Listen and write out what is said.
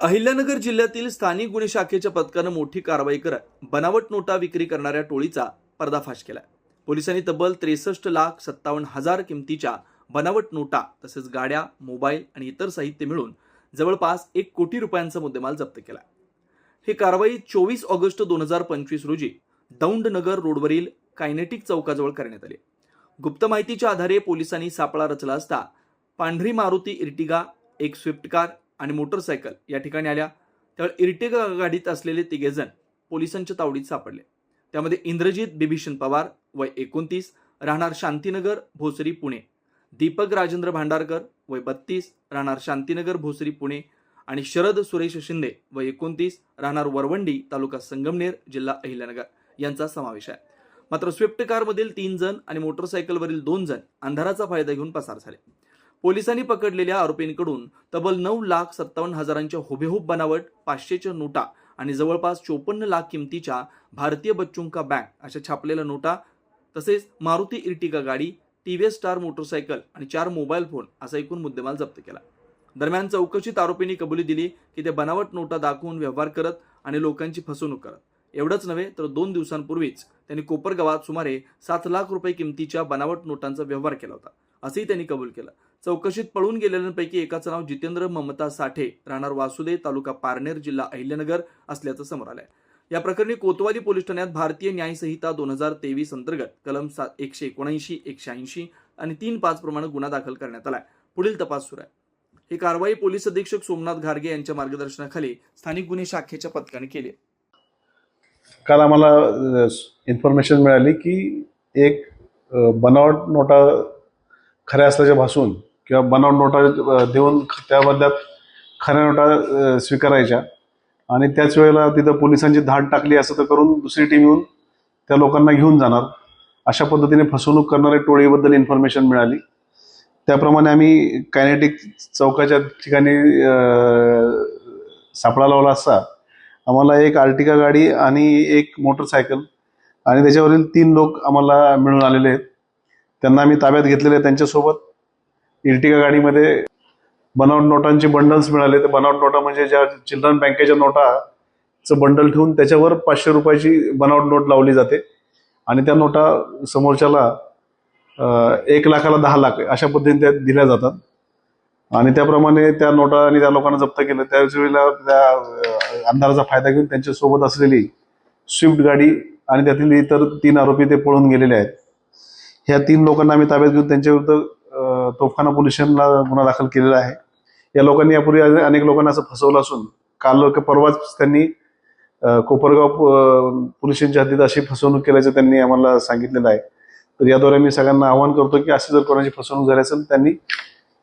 अहिल्यानगर जिल्ह्यातील स्थानिक गुन्हे शाखेच्या पथकानं मोठी कारवाई करत बनावट नोटा विक्री करणाऱ्या टोळीचा पर्दाफाश केला पोलिसांनी तब्बल त्रेसष्ट लाख सत्तावन्न हजार किमतीच्या बनावट नोटा तसेच गाड्या मोबाईल आणि इतर साहित्य मिळून जवळपास एक कोटी रुपयांचा मुद्देमाल जप्त केला ही कारवाई चोवीस ऑगस्ट दोन हजार पंचवीस रोजी दौंडनगर रोडवरील कायनेटिक चौकाजवळ करण्यात आली. गुप्त माहितीच्या आधारे पोलिसांनी सापळा रचला असता पांढरी मारुती इर्टिगा एक स्विफ्ट कार आणि मोटरसायकल या ठिकाणी आल्या. त्यावेळी इर्टिगा गाडीत असलेले तिघेजण पोलिसांच्या तावडीत सापडले. त्यामध्ये इंद्रजित बिभीषण पवार वय एकोणतीस राहणार शांतीनगर भोसरी पुणे. दीपक राजेंद्र भांडारकर वय बत्तीस राहणार शांतीनगर भोसरी पुणे. आणि शरद सुरेश शिंदे व एकोणतीस राहणार वरवंडी तालुका संगमनेर जिल्हा अहिल्यानगर यांचा समावेश आहे. मात्र स्विफ्ट कारमधील तीन जण आणि मोटरसायकलवरील दोन जण अंधाराचा फायदा घेऊन पसार झाले. पोलिसांनी पकडलेल्या आरोपींकडून तब्बल नऊ लाख सत्तावन्न हजारांच्या हुबेहूब बनावट पाचशेच्या नोटा आणि जवळपास चोपन्न लाख किमतीच्या भारतीय बच्चुंका बँक अशा छापलेल्या नोटा तसेच मारुती इर्टिगा गाडी टी व्ही स्टार मोटरसायकल आणि चार मोबाईल फोन असा एकूण मुद्देमाल जप्त केला. दरम्यान चौकशीत आरोपींनी कबुली दिली की ते बनावट नोटा दाखवून व्यवहार करत आणि लोकांची फसवणूक करत. एवढंच नव्हे तर दोन दिवसांपूर्वीच त्यांनी कोपरगावात सुमारे सात लाख रुपये किमतीच्या बनावट नोटांचा व्यवहार केला होता. असंही त्यांनी कबूल केलं. चौकशीत पळून गेलेल्यांपैकी एकाचं नाव जितेंद्र ममता साठे राहणार वासुदे तालुका पारनेर जिल्हा अहिल्यानगर असल्याचं समोर आलंय. या प्रकरणी कोतवाली पोलीस ठाण्यात भारतीय न्याय संहिता दोन हजार तेवीस अंतर्गत कलम सात एकशे एकोणऐंशी एकशे ऐंशी आणि तीन पाच प्रमाणे गुन्हा दाखल करण्यात आलाय. पुढील तपास सुरू आहे. ही कारवाई पोलीस अधीक्षक सोमनाथ घारगे यांच्या मार्गदर्शनाखाली स्थानिक गुन्हे शाखेच्या पथकाने केली आहे. काल आम्हाला इन्फॉर्मेशन मिळाली की एक बनावट नोटा खऱ्या असल्याच्या भासून किंवा बनावट नोटा देऊन त्या बदल्यात खऱ्या नोटा स्वीकारायच्या. आणि त्याच वेळेला तिथं पोलिसांची धाड टाकली असं तर करून दुसरी टीम येऊन त्या लोकांना घेऊन जाणार. अशा पद्धतीने फसवणूक करणाऱ्या टोळीबद्दल इन्फॉर्मेशन मिळाली. त्याप्रमाणे आम्ही कायनेटिक चौकाच्या ठिकाणी सापळा लावला असता. आम्हाला एक आर्टिका गाडी आणि एक मोटरसायकल आणि त्याच्यावरील तीन लोक आम्हाला मिळून आलेले आहेत. त्यांना आम्ही ताब्यात घेतलेले आहे त्यांच्यासोबत. इर्टिका गाडीमध्ये बनावट नोटांचे बंडल्स मिळाले. तर बनावट नोटा म्हणजे ज्या चिल्ड्रन बँकेच्या नोटाचं बंडल ठेवून त्याच्यावर पाचशे रुपयाची बनावट नोट लावली जाते. आणि त्या नोटा समोरच्याला एक लाखाला दहा लाख अशा पद्धतीने त्या दिल्या जातात. आणि त्याप्रमाणे त्या नोटा आणि त्या लोकांना जप्त केलं. त्याच वेळेला त्या अंधाराचा फायदा घेऊन त्यांच्यासोबत असलेली स्विफ्ट गाडी आणि त्यातील इतर तीन आरोपी ते पळून गेलेले आहेत. ह्या तीन लोकांना आम्ही ताब्यात घेऊन त्यांच्याविरुद्ध तोफखाना पोलीस स्टेशनला गुन्हा दाखल केलेला आहे. या लोकांनी यापूर्वी अनेक लोकांना असं फसवलं असून काल का परवाच त्यांनी कोपरगाव अं, पोलीस स्टेशनच्या हद्दीत अशी फसवणूक केल्याचं त्यांनी आम्हाला सांगितलेलं आहे. तर याद्वारे मी सगळ्यांना आवाहन करतो की अशी जर कोणाची फसवणूक झाली असेल त्यांनी